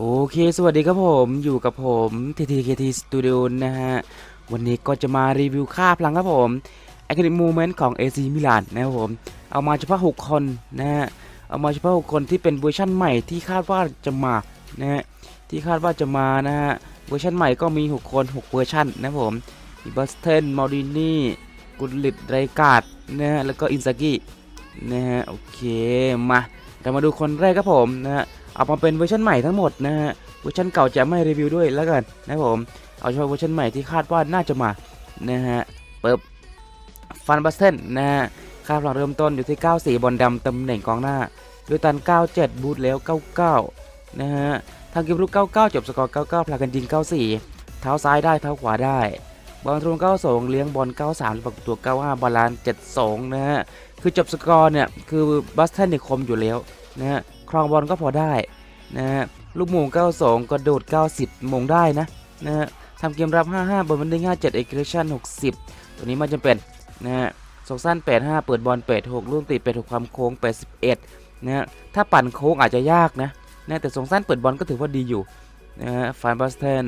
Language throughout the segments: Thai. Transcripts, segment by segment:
โอเค สวัสดีครับผมอยู่กับผม TTKT Studio นะฮะ วันนี้ก็จะมารีวิวค่าพลังครับผม Iconic Movement ของ AC Milan นะครับผม เอามาเฉพาะ 6 คนนะฮะ เอามาเฉพาะ 6 คนที่เป็นเวอร์ชั่นใหม่ที่คาดว่าจะมานะฮะ ที่คาดว่าจะมานะฮะ เวอร์ชันใหม่ก็มี 6 คน 6 เวอร์ชันนะครับผมมีบัสเทนมอรินี่กุลลิตไรกาดนะฮะ แล้วก็อินซากินะฮะ โอเค มา เรามาดูคนแรกครับผมนะฮะ เอามาเป็นเวอร์ชันใหม่ทั้งหมดนะฮะเวอร์ชันเก่าจะไม่รีวิวด้วยแล้วกันนะครับผมเอาเฉพาะเวอร์ชันใหม่ที่คาดว่าน่าจะมานะฮะเปิบฟันบัสเทนนะฮะค่าพลังเริ่มต้นอยู่ที่ 94 บอลดำตำแหน่งกองหน้าด้วยตัน 97 บูทแล้ว 99 นะฮะทางเกมรุก 99 จบสกอร์ 99 พลังกันยิง 94 เท้าซ้ายได้ เท้าขวาได้ บอลตรง92 เลี้ยงบอล 93แล้วประตู95บาลานซ์72 นะฮะ คือจบสกอร์เนี่ย คือบัสเทนเนี่ยคมอยู่แล้วนะฮะ ครองบอลก็พอได้นะฮะลูกโมง92 กระโดด 90มงได้นะนะฮะทำเกมรับ 55บอลมันได้57เอ็กซ์เ t ชั่น60 ตัวนี้มันจะเป็นนะฮะส่งสั้น 85 เปิดบอล86ลูกติด86ความโค้ง 81นะฮะถ้าปั่นโค้งอาจจะยากนะนะแต่ส่งสั้นเปิดบอลก็ถือว่าดีอยู่นะฮะฟานบัสเทน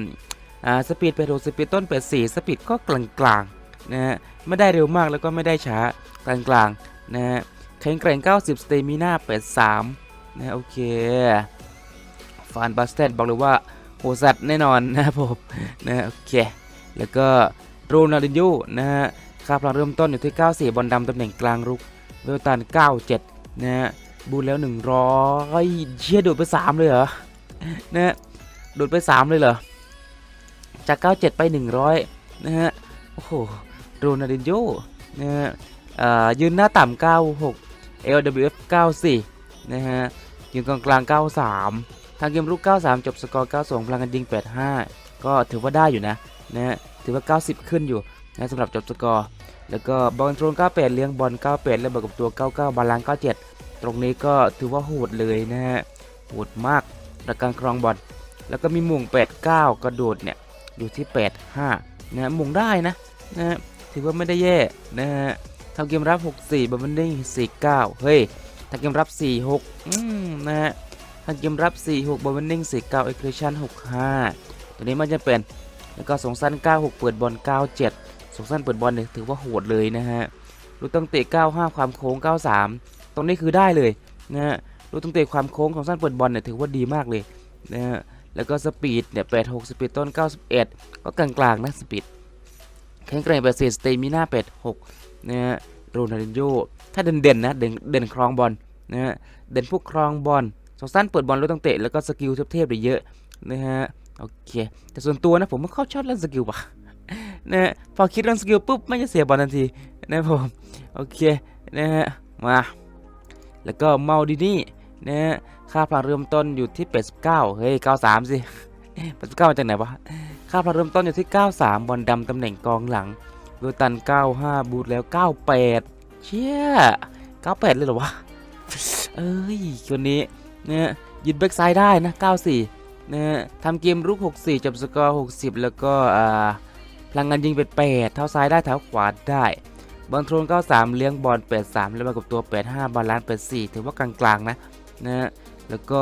อ่าสปีด86สปีดต้น84สปีดก็กลางๆนะฮะไม่ได้เร็วมากแล้วก็ไม่ได้ช้ากลางๆนะฮะแข็งแกร่ง 90 สเตมิน่า83 นะโอเคฟานบัสเทนบอกเลยว่าโหสัตว์แน่นอนนะครับผมนะโอเค แล้วก็โรนัลดินโญ่นะฮะค่าพลังเริ่มต้นอยู่ที่ 94 บอลดำตำแหน่งกลางรุกเวลตัน 97 นะฮะบูทแล้ว 100เชี่ยโดดไป 3 เลยเหรอนะฮะโดดไป 3 เลยเหรอ จาก 97 ไป 100 นะฮะ โอ้โหโรนัลดินโญ่นะฮะอ่อยืนหน้าต่ำ96 LWF 94 นะฮะยืนกลางกลาง 93 ทางเกมรุก93 จบสกอร์ 92 พลังกันยิง 85 ก็ถือว่าได้อยู่นะนะฮะถือว่า 90 ขึ้นอยู่นะสำหรับจบสกอร์ แล้วก็บอลโทรน98 เลี้ยงบอล 98 แล้วบวกกับตัว 99 บาลาน 97 ตรงนี้ก็ถือว่าโหดเลยนะฮะโหดมากในการครองบอล แล้วก็มีมุง 89 กระโดดเนี่ยอยู่ที่ 85 นะฮะมุงได้นะนะฮะถือว่าไม่ได้แย่นะฮะทำเกมรับ 64บอลมันดิ้ง49 เฮ้ย ทำเกมรับ 46อืมนะฮะทำเกมรับ 46บอลมันดิ้ง49เอ็กซ์เ t ชั่น65 ตัวนี้มันจะเป็นแล้วก็สงสั้น 96 เปิดบอล 97 สงสั้นเปิดบอลเนี่ยถือว่าโหดเลยนะฮะลูกตั้งเตะ 95 ความโค้ง 93 ตรงนี้คือได้เลยนะฮะลูกตั้งเตะความโค้งของสั้นเปิดบอลเนี่ยถือว่าดีมากเลยนะฮะแล้วก็สปีดเนี่ย86สปีดต้น 91 ก็กลางๆนะสปีดแข็งแกร่ง80สเตมิน่า86นะฮะโรนัลดินโญ ถ้าเด่นๆนะเด่นเด่นครองบอลนะฮะเด่นพวกครองบอลสองสั้นเปิดบอลลูกตั้งเตะแล้วก็สกิลเทพๆเลยเยอะนะฮะโอเคแต่ส่วนตัวนะผมไม่เข้าชอบเรื่องสกิลว่ะนะฮะพอคิดเรื่องสกิลปุ๊บไม่จะเสียบอลทันทีนะผมโอเคนะฮะมาแล้วก็เมาดินี่นะฮะค่าพลังเริ่มต้นอยู่ที่ 89 เฮ้ย 93 สิ 89 มาจากไหนวะ ค่าพลังเริ่มต้นอยู่ที่ 93 บอลดำตำแหน่งกองหลังโดตัน 95 บูทแล้ว 98 เชี่ย98เลยเหรอวะ เอ้ยคนนี้เนะฮะยืนแบ็กซ้ายได้นะ 94เนะฮะทำเกมรุก 64จบสกอร์ 60 แล้วก็อ่าพลังงานยิงเป็น8เท้าซ้ายได้เท้าขวาได้บอลโทรน93 เลี้ยงบอล83 แล้วมากับตัว 85 บาลานซ์84 ถือว่ากลางๆนะนะแล้วก็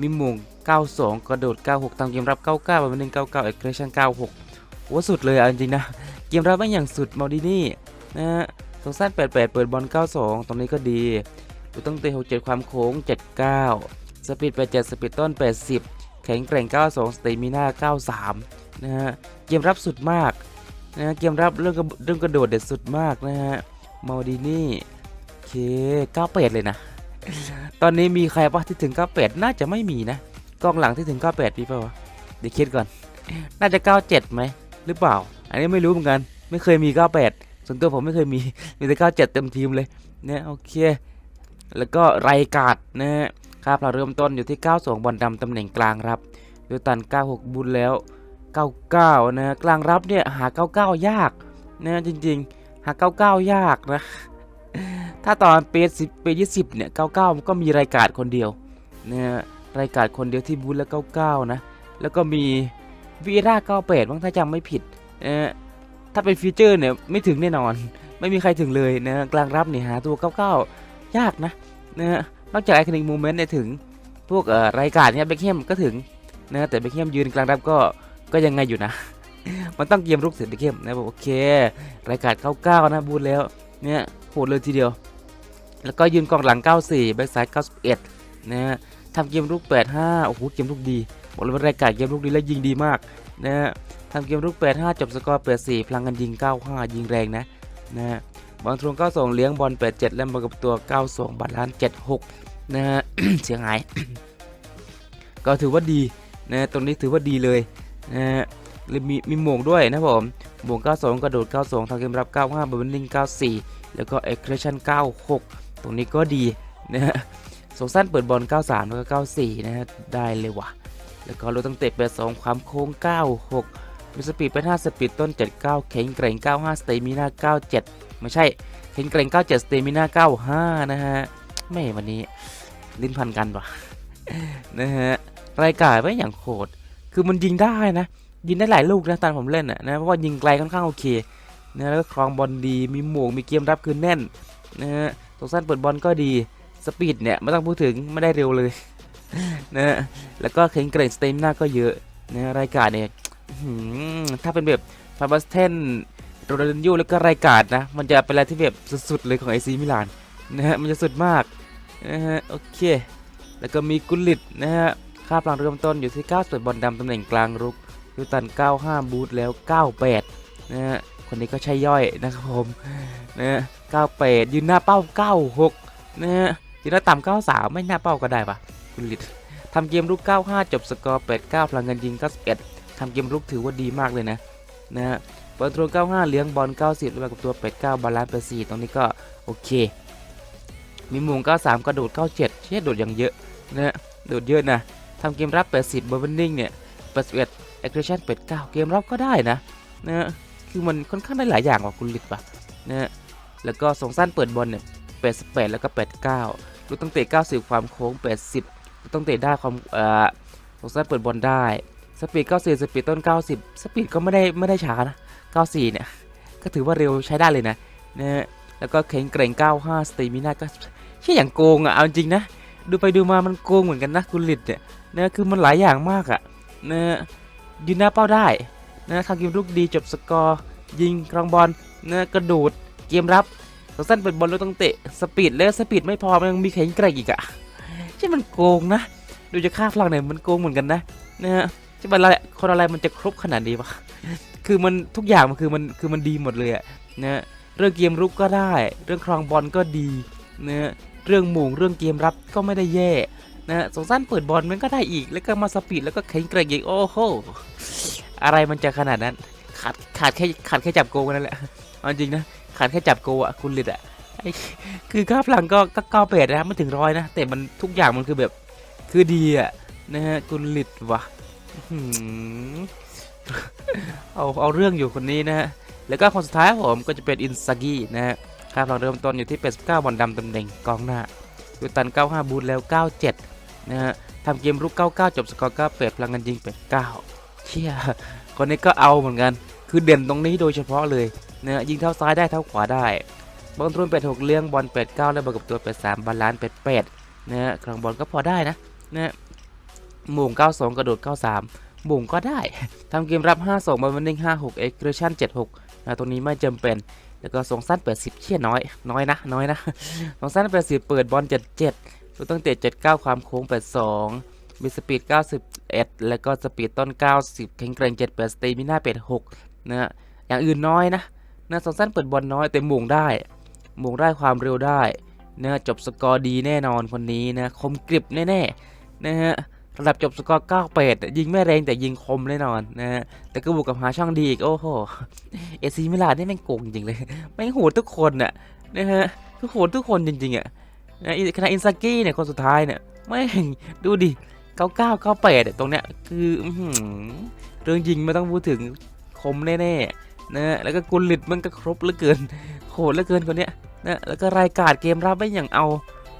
มีมุง92 กระโดด 96ทำเกมรับ 99บอลเป็น99เอ็กซ์ชั่น96โอ้สุดเลยจริงๆนะ เกมรับไม่อย่างสุดมาดินี่นะ ฮะสงสั้น88 เปิดบอล 92 ตรงนี้ก็ดีดูตั้งเตะ67 ความโค้ง 79 สปีด 87 สปีดต้น 80 แข็งแกร่ง 92 สเตมิน่า 93 นะฮะ เกมรับสุดมากนะฮะเกมรับเรื่องกระเรื่องกระโดดเด็ดสุดมากนะฮะมาดินี่เค98 เลยนะ ตอนนี้มีใครปะที่ถึง 98 น่าจะไม่มีนะ กองหลังที่ถึง 98 มีปะวะ เดี๋ยวคิดก่อน น่าจะ 97ไหมหรือเปล่า อันนี้ไม่รู้เหมือนกัน ไม่เคยมี 98 ส่วนตัวผมไม่เคยมี มีแต่97เจ็ดเต็มทีมเลยเนี่ยโอเค แล้วก็ไรกาดนะฮะค่าพลังเริ่มต้นอยู่ที่ 92 บอลดำตำแหน่งกลางรับโดยตัน 96 บุญแล้ว 99นะฮะกลางรับเนี่ยหา 99 ยากนะจริงๆ หา 99 ยากนะ ถ้าตอนเปสิบเป20เนี่ย 99 มันก็มีรายการคนเดียวนะรายการคนเดียวที่บูธแล้ว 99 นะ แล้วก็มีวีร่า 98บ้างถ้าจำไม่ผิดนะฮะ ถ้าเป็นฟีเจอร์เนี่ยไม่ถึงแน่นอน ไม่มีใครถึงเลยนะกลางรับเนี่ยหาตัว99ยากนะนะฮะนอกจากไอคอนิกมูเมนต์เนี่ยถึงพวกรายการเนี่ยเบคแฮมก็ถึงนะแต่เบคแฮมยืนกลางรับก็ก็ยังไงอยู่นะ มันต้องเกมรุกเสร็จเบคแฮมนะบอกโอเค รายการ99นะบูทแล้วเนี่ยโหดเลยทีเดียว แล้วก็ยืนกองหลัง 94แบ็กซ้าย91นะฮะทำเกมรุก 85โอ้โหเกมรุกดีบอกเลยว่ารายการเกมรุกดีและยิงดีมาก นะฮะทำเกมรุก 85 จบสกอร์ 84 พลังกันยิง 95 ยิงแรงนะนะฮะบอลทวง92 เลี้ยงบอล 87 และบอลกับตัว 92 บัตรล้าน 76 นะฮะเสียงหาย ก็ถือว่าดีนะตรงนี้ถือว่าดีเลยนะฮะเลยมีมีหม่งด้วยนะผมหม่ง92 กระโดด 92ทางเกมรับ 95 บอลนิ่ง94 แล้วก็ aggression 96 ตรงนี้ก็ดีนะฮะสงสั้นเปิดบอล 93 แล้วก็ 94 นะฮะได้เลยว่ะ แล้วก็รถตั้งเตะไป2ความโค้ง 96 มีสปีดไป5สปีดต้น 79 แข็งแกร่ง 95 สเตมิน่า 97 ไม่ใช่ แข็งแกร่ง 97 สเตมิน่า 95 นะฮะ ไม่วันนี้ ลิ้นพันกันวะนะฮะ รายการไม่อย่างโหด คือมันยิงได้นะ ยิงได้หลายลูกนะตอนผมเล่นอะนะ เพราะว่ายิงไกลค่อนข้างโอเคนะแล้วก็ครองบอลดี มีหมวก มีเกมรับคือแน่นนะฮะตรงสั้นเปิดบอลก็ดี สปีดเนี่ยไม่ต้องพูดถึง ไม่ได้เร็วเลย นะฮะแล้วก็แข็งแกร่งสเตมิน่าก็เยอะนะรายการเนี่ยถ้าเป็นแบบฟาบัสเทนโรนัลโยแล้วก็รายการนะ มันจะเป็นอะไรที่แบบสุดๆเลยของไอซีมิลานนะฮะมันจะสุดมากนะฮะโอเค แล้วก็มีกุลิตนะฮะค่าพลังเริ่มต้นอยู่ที่9ส่วนบอลดำตำแหน่งกลางรุกยูตัน 95 บูทแล้ว 98 นะฮะคนนี้ก็ใช่ย่อยนะครับผมนะฮะ98 ยืนหน้าเป้า 96 นะฮะยืนหน้าต่ำ93 ไม่หน้าเป้าก็ได้ปะ กุลิตทำเกมรุก 95 จบสกอร์ 89 พลังเงินยิง 91 ทำเกมรุกถือว่าดีมากเลยนะนะฮะเปิดตรง95 เลี้ยงบอล 90แล้วกับตัว 89 บาลานซ์ไป4ตรงนี้ก็โอเค มีมุง93 กระโดด 97เชี่ยโดดอย่างเยอะนะฮะโดดเยอะนะทำเกมรับ 80บอลวินนิ่งเนี่ย 81 aggression 89 เกมรับก็ได้นะนะฮะคือมันค่อนข้างได้หลายอย่างกว่าคุณลิตปะนะฮะแล้วก็ส่งสั้นเปิดบอลเนี่ย88 แล้วก็ 89ลูกตั้งเตะ90 ความโค้ง 80 ตั้งเตะได้ความเอ่อส่งสั้นเปิดบอลได้สปีด94 สปีดต้น 90 สปีดก็ไม่ได้ไม่ได้ช้านะ 94 เนี่ย ก็ถือว่าเร็วใช้ได้เลยนะนะแล้วก็แข็งแกร่ง 95สเตมิน่าก็ใช่อย่างโกงอะเอาจริงนะ ดูไปดูมามันโกงเหมือนกันนะคุณลิตเนี่ยนะคือมันหลายอย่างมากอะนะยืนหน้าเป้าได้นะทำเกมลุกดีจบสกอร์ ยิงกรองบอลนะกระโดดเกมรับสั้นเป็นบอลแล้วต้องเตะสปีดแล้วสปีดไม่พอมันยังมีแข็งแกร่งอีกอะ ใช่มันโกงนะ ดูจะค่าพลังเนี่ยมันโกงเหมือนกันนะนะฮะใช่มันอะไรคนอะไรมันจะครบขนาดนี้วะคือมันทุกอย่างมันคือมันคือมันดีหมดเลยอะนะเรื่องเกมรุกก็ได้ เรื่องครองบอลก็ดีนะเรื่องหม่งเรื่องเกมรับก็ไม่ได้แย่นะฮะสงสั้นเปิดบอลมันก็ได้อีก แล้วก็มาสปีดแล้วก็แข็งแกร่งอีกโอ้โหอะไรมันจะขนาดนั้นขาดขาดแค่ขาดแค่จับโกกันนั่นแหละเอาจริงนะขาดแค่จับโกอะคุณลิดอะ คือค่าพลังก็ก็เก้าแปดนะครับไม่ถึงร้อยนะแต่มันทุกอย่างมันคือแบบคือดีอะนะฮะคุลิดวะเอาเอาเรื่องอยู่คนนี้นะฮะแล้วก็คนสุดท้ายผมก็จะเป็นอินซากินะฮะค่าพลังเริ่มต้นอยู่ที่ 89 บอลดำตำแหน่งกองหน้ายูตัน 95 บูทแล้ว 97 นะฮะทำเกมรุก 99 จบสกอร์ 98 พลังงานยิง 89 เชี่ยคนนี้ก็เอาเหมือนกัน คือเด่นตรงนี้โดยเฉพาะเลยนะฮะยิงเท้าซ้ายได้เท้าขวาได้ บอลทวน86เลี้ยงบอล89แล้วบอลกับตัว83บาลานซ์88นะฮะครองบอลก็พอได้นะนะฮะหม่ง92 กระโดด 93หม่งก็ได้ทำเกมรับ 52บอลวันนิ่ง56 aggression 76นะตรงนี้ไม่จำเป็น แล้วก็ส่งสั้น 80 เชี่ยน้อย น้อยนะ น้อยนะสองสั้น 80 เปิดบอล 77ลูกตั้งเตะ79 ความโค้ง 82 มีสปีด 91 แล้วก็สปีดต้น 90 แข็งแกร่ง 78สเตมิน่า 86นะฮะอย่างอื่นน้อยนะนะสองสั้นเปิดบอลน้อยแต่หม่งได้ หม่งได้ความเร็วได้นะจบสกอร์ดีแน่นอนคนนี้นะคมกริบแน่ๆนะฮะระดับจบสกอร์98ยิงไม่แรงแต่ยิงคมแน่นอนนะฮะแต่ก็บวกกับหาช่องดีอีกโอ้โหเอซีมิลานนี่แม่งโกงจริงเลยไม่งโหดทุกคนน่ะนะฮะทุกโหดทุกคนจริงๆอะนะคณะอินซากิเนี่ยคนสุดท้ายเนี่ยไม่ดูดิ99 98เนี่ยตรงเนี้ยคืออเรื่องยิงไม่ต้องพูดถึงคมแน่ๆนะฮะแล้วก็กุลิตมันก็ครบเหลือเกินโหดเหลือเกินคนเนี้ย นะแล้วก็รายการเกมรับไม่อย่างเอา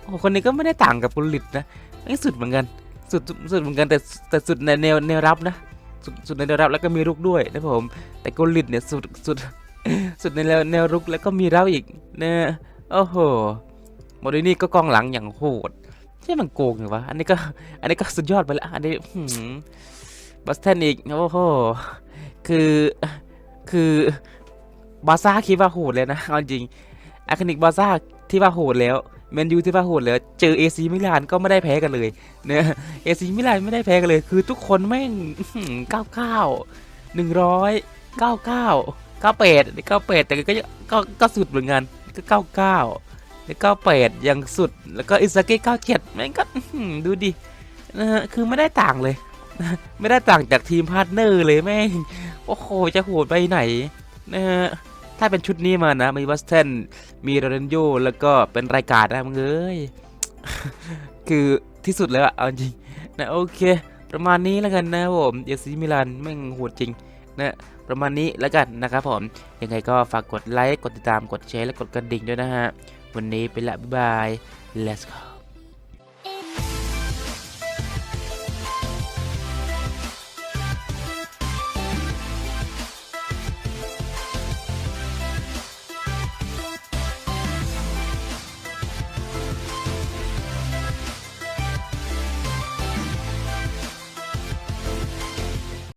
โอ้คนนี้ก็ไม่ได้ต่างกับกุลลิตนะไม่สุดเหมือนกัน สุดสุดเหมือนกันแต่แต่สุดในแนวแนวรับนะสุดสุดในแนวรับแล้วก็มีรุกด้วยนะผมแต่กุลลิตเนี่ยสุดสุดสุดในแนวแนวรุกแล้วก็มีเราอีกนะโอ้โหโมเดนี่ก็กองหลังอย่างโหดใช่มันโกงหรือวะอันนี้ก็อันนี้ก็สุดยอดไปแล้วอันนี้หืมบัสเทนอีกโอ้โหคือคือบาซ่าคิดว่าโหดเลยนะเอาจริง อาคานิกบาร์ซ่าที่ว่าโหดแล้วแมนยูที่ว่าโหดแล้วเจอเอซีมิลานก็ไม่ได้แพ้กันเลยเนี่ยเอซีมิลานไม่ได้แพ้กันเลย คือทุกคนแม่งเก้าเก้าหนึ่งร้อยเก้าเก้าเก้าแปดเก้าแปดแต่ก็ยังก็ก็สุดเหมือนกันก็เก้าเก้าแล้วเก้าแปดยังสุดแล้วก็อิซาเกะเก้าเจ็ดแม่งก็ดูดินะฮะคือไม่ได้ต่างเลย ไม่ได้ต่างจากทีมพาร์ทเนอร์เลยแม่งโอ้โหจะโหดไปไหนนะฮะ ถ้าเป็นชุดนี้มานะ มีวัสเทนมีโรนัลโยแล้วก็เป็นรายการนะมึงเอ้ย คือที่สุดแล้วอะเอาจริงนะโอเค ประมาณนี้แล้วกันนะผมเอซีมิลานแม่งโหดจริงนะประมาณนี้แล้วกันนะครับผม ยังไงก็ฝากกดไลค์ กดติดตาม กดแชร์ และกดกระดิ่งด้วยนะฮะ วันนี้ไปละ บ๊ายบาย let's go